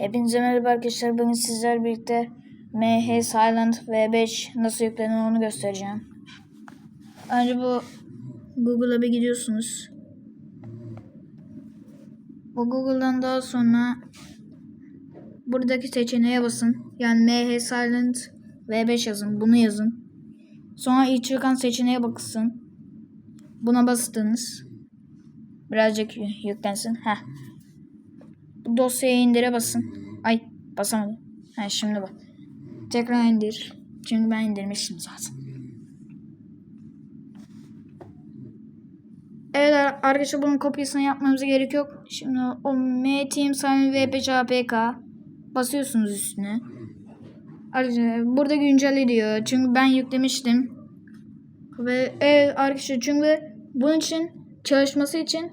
Hepinize merhaba arkadaşlar. Bugün sizler birlikte MH Silent V5 nasıl yüklenir onu göstereceğim. Önce bu Google'a bir gidiyorsunuz. Bu Google'dan daha sonra buradaki seçeneğe basın. Yani MH Silent V5 yazın. Bunu yazın. Sonra ilk çıkan seçeneğe bakın. Buna bastınız. Birazcık yüklensin. Heh. Dosyayı indire basın. Ay basamadım. Ha şimdi bak. Tekrar indir. Çünkü ben indirmiştim zaten. Evet arkadaşlar bunun kopyasını yapmamıza gerek yok. Şimdi o MTM Sami V5 APK basıyorsunuz üstüne. Arkadaşlar burada güncel ediyor. Çünkü ben yüklemiştim. Ve evet arkadaşlar çünkü bunun için çalışması için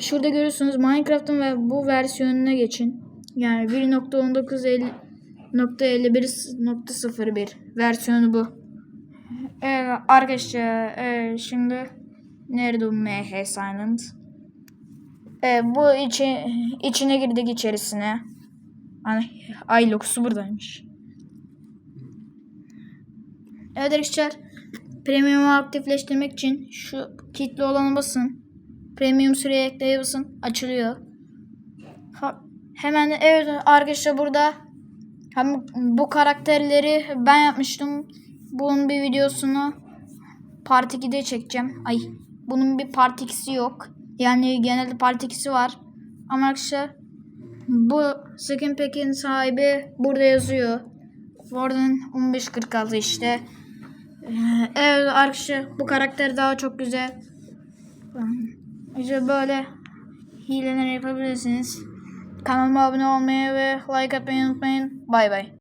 Şurada görüyorsunuz Minecraft'ın ve bu versiyonuna geçin. Yani 1.19.51.01 versiyonu bu. Evet arkadaşlar evet, şimdi nerede bu MH Silent? Evet, bu içi, içine girdik içerisine. Hani ay lokusu buradaymış. Evet arkadaşlar premium'u aktifleştirmek için şu kilitli olanı basın. Premium süreye ekleye. Açılıyor. Ha, hemen evet arkadaşlar burada hem bu karakterleri ben yapmıştım. Bunun bir videosunu Part 2'de çekeceğim. Ay bunun bir Part 2'si yok. Yani genelde Part 2'si var. Ama arkadaşlar bu Skin Pack'in sahibi burada yazıyor. Warden 1546 işte. Ee, Evet arkadaşlar bu karakter daha çok güzel. İşte böyle hileler yapabilirsiniz. Kanalıma abone olmayı ve like atmayı unutmayın. Bay bay.